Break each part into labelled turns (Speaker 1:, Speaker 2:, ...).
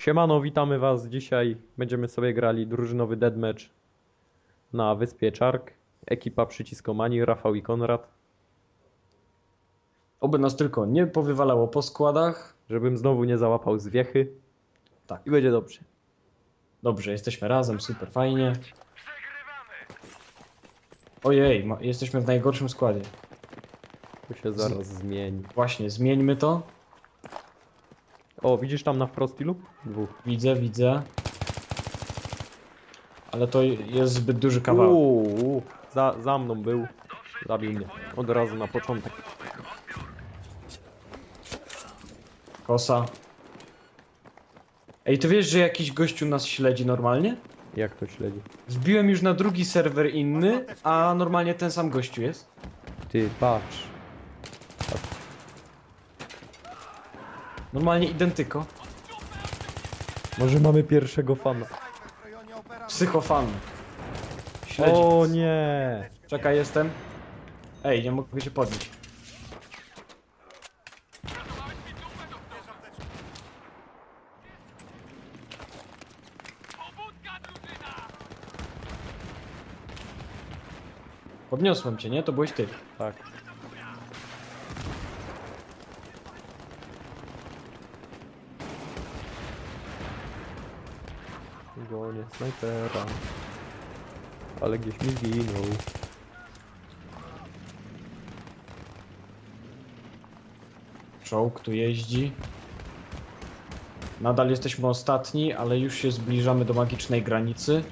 Speaker 1: Siemano, witamy was. Dzisiaj będziemy sobie grali drużynowy deadmatch na wyspie Czark. Ekipa przyciskomani, Rafał i Konrad.
Speaker 2: Oby nas tylko nie powywalało po składach.
Speaker 1: Żebym znowu nie załapał zwiechy.
Speaker 2: Tak.
Speaker 1: I będzie dobrze.
Speaker 2: Dobrze, jesteśmy razem, super fajnie. Ojej, ma, jesteśmy w najgorszym składzie.
Speaker 1: To się zaraz zmieni.
Speaker 2: Właśnie, zmieńmy to.
Speaker 1: O, widzisz tam na wprost ilu? Dwóch.
Speaker 2: Widzę, widzę. Ale to jest zbyt duży kawałek.
Speaker 1: Uuu, za, za mną był. Zabił mnie. Od razu na początek.
Speaker 2: Kosa. Ej, ty wiesz, że jakiś gościu nas śledzi normalnie?
Speaker 1: Jak to śledzi?
Speaker 2: Wbiłem już na drugi serwer inny, a normalnie ten sam gościu jest.
Speaker 1: Ty, patrz.
Speaker 2: Normalnie identyko.
Speaker 1: Może mamy pierwszego fana.
Speaker 2: Psychofan. Śledzi
Speaker 1: O nie!
Speaker 2: Czekaj, jestem. Ej, nie mogę się podnieść. Podniosłem cię, nie? To byłeś ty.
Speaker 1: Tak. Gonię snajpera. Ale gdzieś mi zginął.
Speaker 2: Czołg tu jeździ. Nadal jesteśmy ostatni, ale już się zbliżamy do magicznej granicy.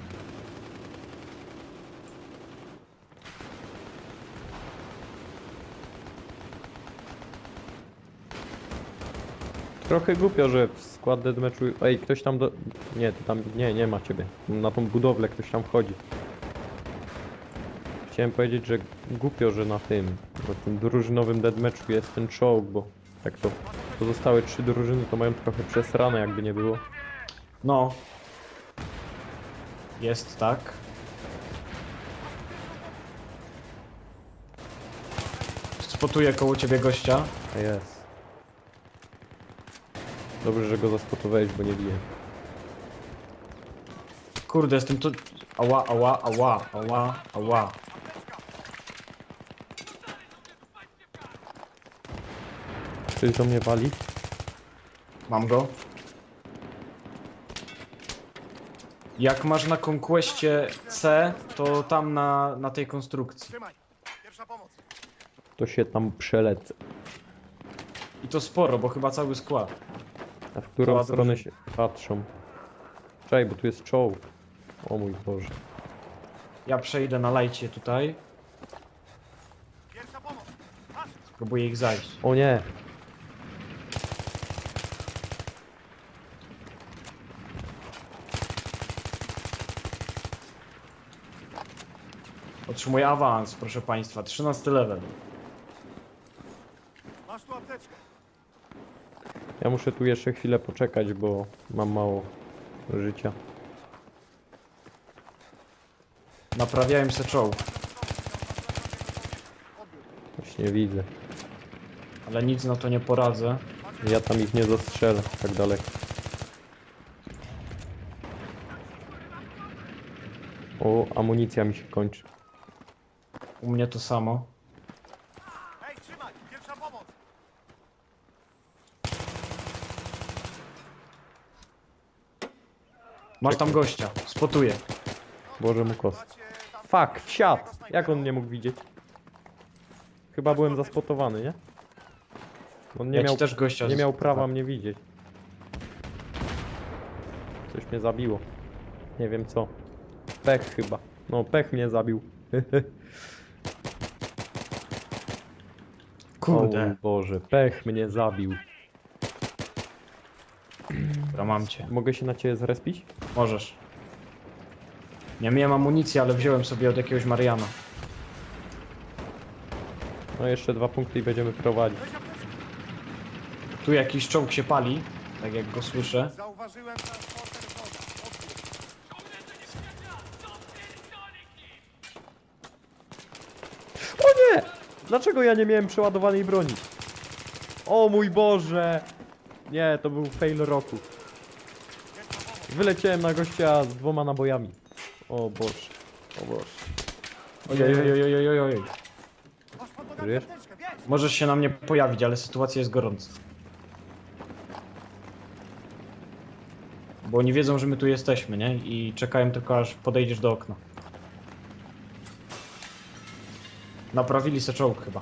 Speaker 1: Trochę głupio, że w skład deathmatchu... Ej, ktoś tam do... Nie, ty tam... Nie, nie ma ciebie. Na tą budowlę ktoś tam wchodzi. Chciałem powiedzieć, że głupio, że na tym... Na tym drużynowym deathmatchu jest ten czołg, bo... Tak to... Pozostałe trzy drużyny to mają trochę przesrane, jakby nie było.
Speaker 2: No. Jest tak. Spotuję koło ciebie gościa.
Speaker 1: Jest. Dobrze, że go zaspotowałeś, bo nie bije.
Speaker 2: Kurde, jestem tu... Ała, ała, ała, ała, ała.
Speaker 1: Ktoś do mnie wali?
Speaker 2: Mam go. Jak masz na Conquestie C, to tam na, na tej konstrukcji.
Speaker 3: Trzymaj! Pierwsza pomoc!
Speaker 1: To się tam przelecę.
Speaker 2: I to sporo, bo chyba cały skład.
Speaker 1: A w którą
Speaker 2: Cała
Speaker 1: stronę
Speaker 2: drużyna.
Speaker 1: się patrzą? Czekaj, bo tu jest czołg. O mój Boże.
Speaker 2: Ja przejdę na lajcie tutaj.
Speaker 3: Pierwsza pomoc! Patrz!
Speaker 2: Próbuję ich zajść.
Speaker 1: O nie!
Speaker 2: Otrzymuję awans, proszę państwa. 13 level.
Speaker 3: Masz tu apteczkę!
Speaker 1: Ja muszę tu jeszcze chwilę poczekać, bo mam mało życia.
Speaker 2: Naprawiałem se czołg,
Speaker 1: Właśnie widzę.
Speaker 2: ale nic na to nie poradzę.
Speaker 1: Ja tam ich nie zastrzelę tak daleko. O, amunicja mi się kończy.
Speaker 2: U mnie to samo.
Speaker 3: Ej, trzymaj! Pierwsza pomoc!
Speaker 2: Masz tam gościa. Spotuję.
Speaker 1: Boże mu kos.
Speaker 3: Macie tam...
Speaker 1: Fuck, wsiadł! Jak on nie mógł widzieć? Chyba byłem zaspotowany, nie? On nie
Speaker 2: ja
Speaker 1: miał,
Speaker 2: ci też gościa
Speaker 1: nie miał prawa mnie widzieć. Coś mnie zabiło. Nie wiem co. Pech chyba. No, pech mnie zabił. O
Speaker 2: Kurde.
Speaker 1: mój Boże, pech mnie zabił.
Speaker 2: Dobra, mam cię.
Speaker 1: Mogę się na ciebie zrespić?
Speaker 2: Możesz. Nie miałem amunicji, ale wziąłem sobie od jakiegoś Mariana.
Speaker 1: No jeszcze dwa punkty i będziemy prowadzić.
Speaker 2: Tu jakiś czołg się pali, tak jak go słyszę.
Speaker 3: Zauważyłem transporter wroga. Odbiór.
Speaker 1: O nie! Dlaczego ja nie miałem przeładowanej broni? O mój Boże! Nie, to był fail roku. Wyleciałem na gościa z dwoma nabojami. O Boże. O Boże.
Speaker 2: Ojej, ojej, ojej, ojej, ojej.
Speaker 1: Żyjesz?
Speaker 2: Możesz się na mnie pojawić, ale sytuacja jest gorąca. Bo oni wiedzą, że my tu jesteśmy, nie? I czekają tylko aż podejdziesz do okna. Naprawili se czołg chyba.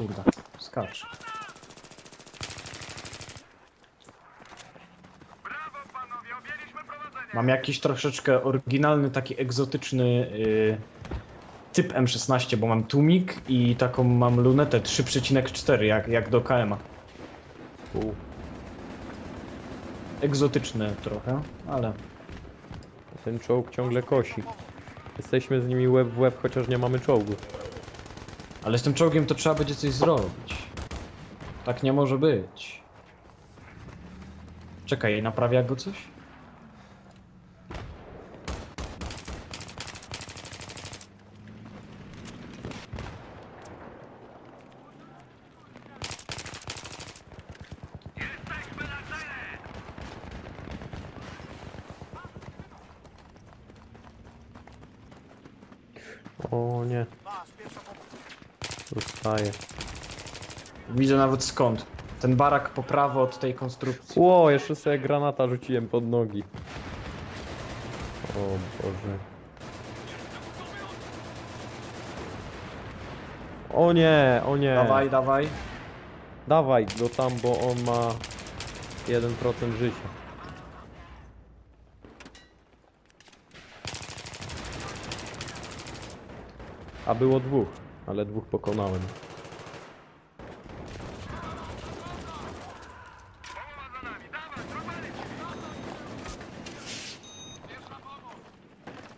Speaker 2: Kurda, skacz. Mam jakiś troszeczkę oryginalny, taki egzotyczny y, typ M16, bo mam tłumik i taką mam lunetę 3,4 jak, jak do KM-a.
Speaker 1: U.
Speaker 2: Egzotyczne trochę, ale
Speaker 1: Ten czołg ciągle kosi. Jesteśmy z nimi łeb w łeb, chociaż nie mamy czołgu.
Speaker 2: Ale z tym czołgiem to trzeba będzie coś zrobić. Tak nie może być. Czekaj, naprawia go coś?
Speaker 1: O nie. Dostaję.
Speaker 2: Widzę nawet skąd. Ten barak po prawo od tej konstrukcji.
Speaker 1: Ło, jeszcze sobie granata rzuciłem pod nogi. O Boże. O nie, o nie.
Speaker 2: Dawaj, dawaj.
Speaker 1: Dawaj go tam, bo on ma 1% życia. A było dwóch, ale dwóch pokonałem.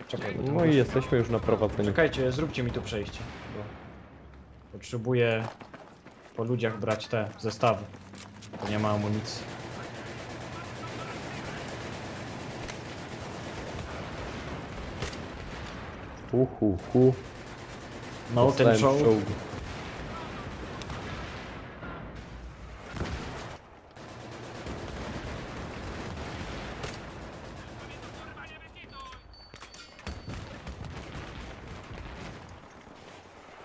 Speaker 2: Czekaj, bo
Speaker 1: No i jesteśmy już na prowadzeniu.
Speaker 2: Czekajcie, zróbcie mi tu przejście. Bo potrzebuję po ludziach brać te zestawy. Bo nie ma amunicji.
Speaker 1: Hu, hu, hu.
Speaker 2: No, ten czołg.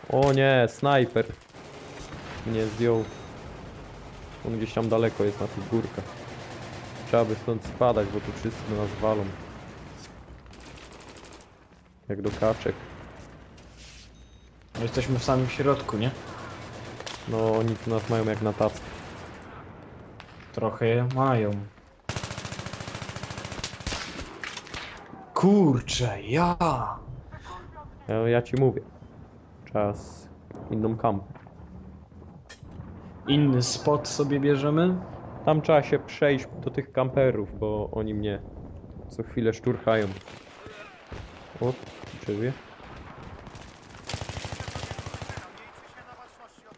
Speaker 1: O nie, snajper. Mnie zdjął. On gdzieś tam daleko jest na tych górkach. Trzeba by stąd spadać, bo tu wszyscy na nas walą. Jak do kaczek.
Speaker 2: No, Jesteśmy w samym środku, nie?
Speaker 1: No oni tu nas mają jak na tacy.
Speaker 2: Trochę mają. Kurczę, ja!
Speaker 1: Ja, ja ci mówię. Czas inną kampę.
Speaker 2: Inny spot sobie bierzemy.
Speaker 1: Tam trzeba się przejść do tych kamperów, bo oni mnie co chwilę szturchają. O, czy wie?
Speaker 3: Miejcie się na baczności od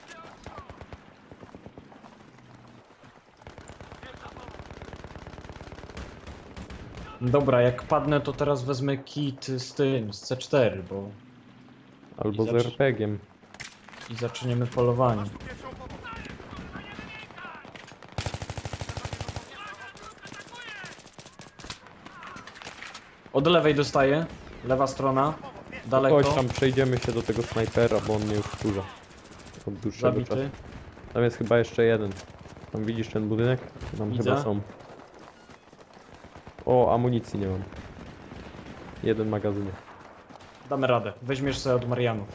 Speaker 2: Dobra, jak padnę, to teraz wezmę kit z tym, z C4, bo...
Speaker 1: Albo
Speaker 2: I
Speaker 1: z
Speaker 2: zacz-
Speaker 1: RPG-iem.
Speaker 2: I zaczniemy polowanie. Od lewej dostaję. Lewa strona. Daleko.
Speaker 1: Chodź tam przejdziemy się do tego snajpera, bo on mnie już wkurza. Od dłuższego czasu.
Speaker 2: Zabity.
Speaker 1: Tam jest chyba jeszcze jeden. Tam widzisz ten budynek? Tam
Speaker 2: Widzę.
Speaker 1: chyba są. O, amunicji nie mam. Jeden magazynek.
Speaker 2: Damy radę. Weźmiesz sobie od Marianów.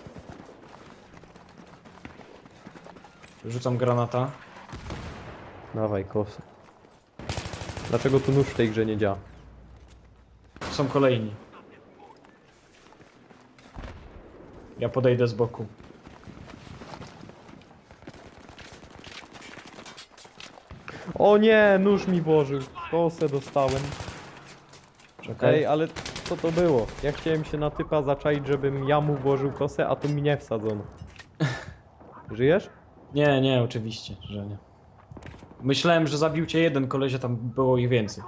Speaker 2: Rzucam granata.
Speaker 1: Dawaj, kosę. Dlaczego tu nóż w tej grze nie działa?
Speaker 2: Są kolejni. Ja podejdę z boku.
Speaker 1: O nie, nóż mi włożył. Kosę dostałem.
Speaker 2: Czekaj.
Speaker 1: Ej, ale co to było? Ja chciałem się na typa zaczaić, żebym ja mu włożył kosę, a tu mi nie wsadzono. Żyjesz?
Speaker 2: Nie, nie, oczywiście, że nie. Myślałem, że zabił cię jeden koleś, a tam było ich więcej.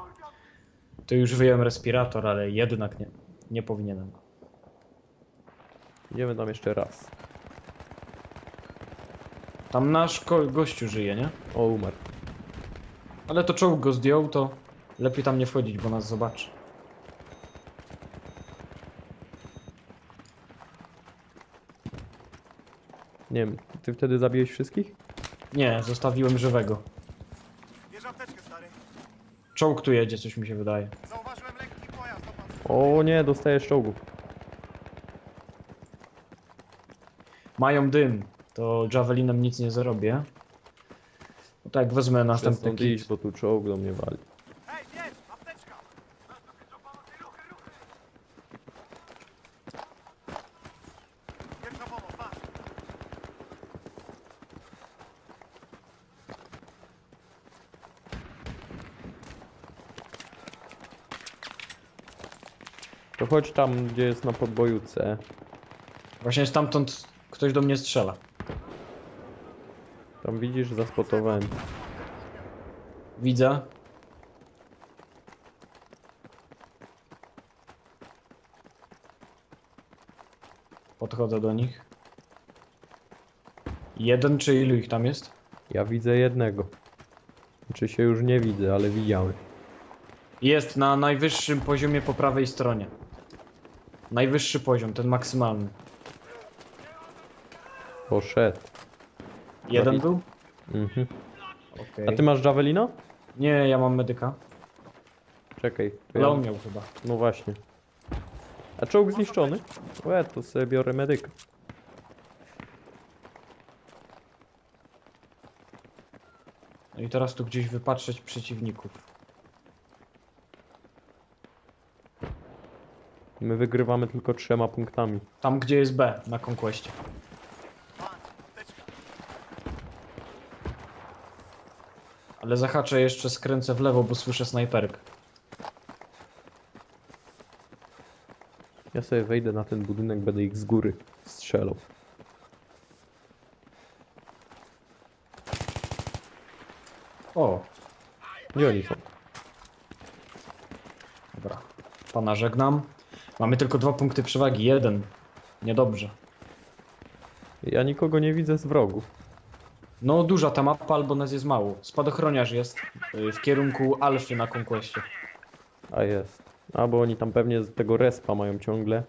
Speaker 2: To już wyjąłem respirator, ale jednak nie. Nie powinienem.
Speaker 1: Idziemy tam jeszcze raz.
Speaker 2: Tam nasz ko- gościu żyje, nie?
Speaker 1: O, umarł.
Speaker 2: Ale to czołg go zdjął, to lepiej tam nie wchodzić, bo nas zobaczy.
Speaker 1: Nie wiem, ty wtedy zabiłeś wszystkich?
Speaker 2: Nie, zostawiłem żywego.
Speaker 3: Bierz apteczkę, stary.
Speaker 2: Czołg tu jedzie, coś mi się wydaje.
Speaker 3: Zauważyłem lekki pojazd.
Speaker 1: O nie, dostajesz czołgu.
Speaker 2: Mają dym, to javelinem nic nie zrobię. No tak, wezmę następny
Speaker 1: stąd
Speaker 2: kit.
Speaker 1: iść, bo tu czołg do mnie wali.
Speaker 3: Hej, bierz, apteczka! Pierwsza pomoc, masz.
Speaker 1: To chodź tam, gdzie jest na podboju C.
Speaker 2: Właśnie stamtąd ktoś do mnie strzela.
Speaker 1: Tam widzisz, zaspotowałem.
Speaker 2: Widzę. Podchodzę do nich. Jeden czy ilu ich tam jest?
Speaker 1: Ja widzę jednego. Czy się już nie widzę, ale widziałem.
Speaker 2: Jest na najwyższym poziomie po prawej stronie. Najwyższy poziom, ten maksymalny.
Speaker 1: Poszedł.
Speaker 2: Jeden był?
Speaker 1: Mhm.
Speaker 2: Okej.
Speaker 1: A ty masz Javelina?
Speaker 2: Nie, ja mam medyka.
Speaker 1: Czekaj. to
Speaker 2: Ale on miał chyba.
Speaker 1: No właśnie. A czołg zniszczony? Łe, to sobie biorę medyka.
Speaker 2: No i teraz tu gdzieś wypatrzeć przeciwników.
Speaker 1: My wygrywamy tylko trzema punktami.
Speaker 2: Tam gdzie jest B na
Speaker 3: apteczka.
Speaker 2: Ale zahaczę jeszcze, skręcę w lewo, bo słyszę snajperkę.
Speaker 1: Ja sobie wejdę na ten budynek, będę ich z góry strzelał.
Speaker 2: O,
Speaker 1: Gdzie oni są?
Speaker 2: dobra. Pana żegnam. Mamy tylko dwa punkty przewagi. Jeden. Niedobrze.
Speaker 1: Ja nikogo nie widzę z wrogów.
Speaker 2: No duża ta mapa, albo nas jest mało. Spadochroniarz jest y, w kierunku Alfy na konkwestie.
Speaker 1: A jest. A bo oni tam pewnie z tego respa mają ciągle.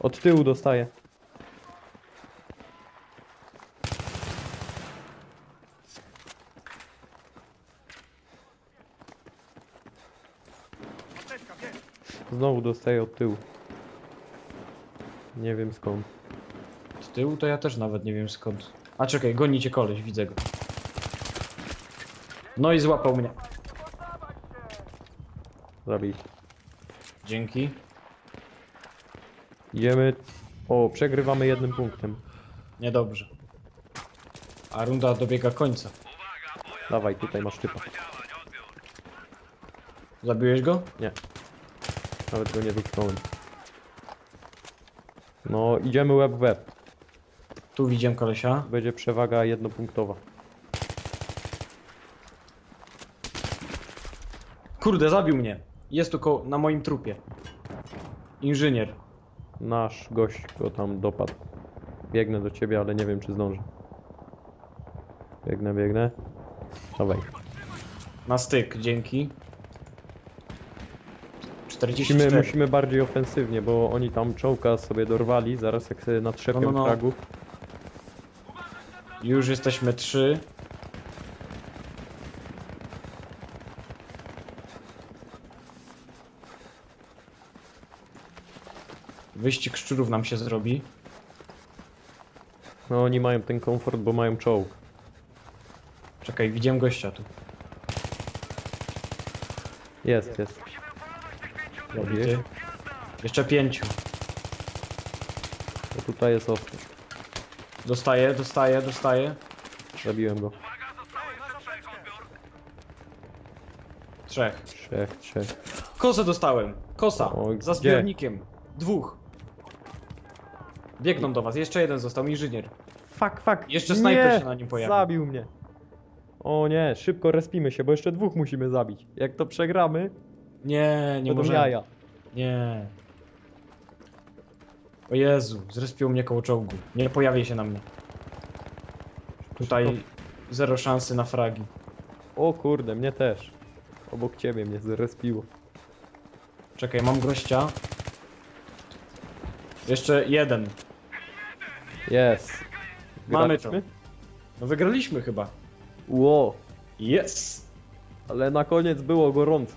Speaker 1: Od tyłu dostaję. Znowu dostaję od tyłu. Nie wiem skąd.
Speaker 2: Z tyłu to ja też nawet nie wiem skąd. A czekaj, goni cię koleś, widzę go. No i złapał mnie.
Speaker 1: Zabij.
Speaker 2: Dzięki.
Speaker 1: Idziemy. O, przegrywamy jednym punktem.
Speaker 2: Niedobrze. A runda dobiega końca.
Speaker 1: Dawaj, tutaj masz typa.
Speaker 2: Zabiłeś go?
Speaker 1: Nie. Nawet go nie dotknąłem. No, idziemy web w web.
Speaker 2: Tu widziałem kolesia.
Speaker 1: Będzie przewaga jednopunktowa.
Speaker 2: Kurde, zabił mnie. Jest tu ko- na moim trupie. Inżynier.
Speaker 1: Nasz gość go tam dopadł. Biegnę do ciebie, ale nie wiem czy zdążę. Biegnę, biegnę. Dawaj.
Speaker 2: Na styk, dzięki. 44.
Speaker 1: Musimy, musimy bardziej ofensywnie, bo oni tam czołka sobie dorwali, zaraz jak sobie natrzepią
Speaker 2: No, no, no.
Speaker 1: fragów.
Speaker 2: Już jesteśmy trzy. Wyścig szczurów nam się zrobi.
Speaker 1: No oni mają ten komfort, bo mają czołg.
Speaker 2: Czekaj, widziałem gościa tu.
Speaker 1: Jest, jest.
Speaker 2: Zabity. Jeszcze pięciu.
Speaker 1: To tutaj jest ostry.
Speaker 2: Dostaję, dostaję, dostaję.
Speaker 1: Zabiłem go.
Speaker 2: Trzech.
Speaker 1: Trzech, trzech.
Speaker 2: Kosę dostałem. Kosa.
Speaker 1: O,
Speaker 2: za
Speaker 1: gdzie?
Speaker 2: zbiornikiem. Dwóch. Biegną do was. Jeszcze jeden został, inżynier.
Speaker 1: Fuck, fuck.
Speaker 2: Jeszcze snajper
Speaker 1: Nie!
Speaker 2: się na nim pojawił.
Speaker 1: Zabił mnie. O nie, szybko respimy się, bo jeszcze dwóch musimy zabić. Jak to przegramy,
Speaker 2: Nie, nie
Speaker 1: będą
Speaker 2: może.
Speaker 1: jaja.
Speaker 2: Nie. O Jezu, zrespił mnie koło czołgu. Nie pojawię się na mnie. Tutaj zero szansy na fragi.
Speaker 1: O kurde, mnie też. Obok ciebie mnie zrespiło.
Speaker 2: Czekaj, mam gościa. Jeszcze jeden.
Speaker 1: Jest.
Speaker 2: Mamy to. No wygraliśmy chyba.
Speaker 1: Ło,
Speaker 2: Yes!
Speaker 1: ale na koniec było gorąco.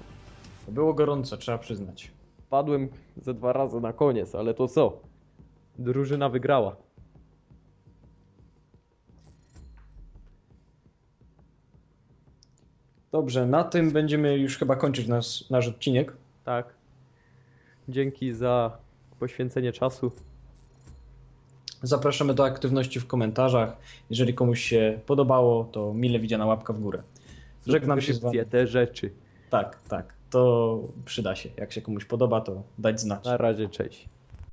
Speaker 2: Było gorąco, trzeba przyznać.
Speaker 1: Padłem ze dwa razy na koniec, ale to co? Drużyna wygrała.
Speaker 2: Dobrze, na tym będziemy już chyba kończyć nasz, nasz odcinek.
Speaker 1: Tak. Dzięki za poświęcenie czasu.
Speaker 2: Zapraszamy do aktywności w komentarzach. Jeżeli komuś się podobało, to mile widziana łapka w górę. Żegnam się z wami.
Speaker 1: Te rzeczy.
Speaker 2: Tak, tak. To przyda się. Jak się komuś podoba, to dać znać.
Speaker 1: Na razie, cześć.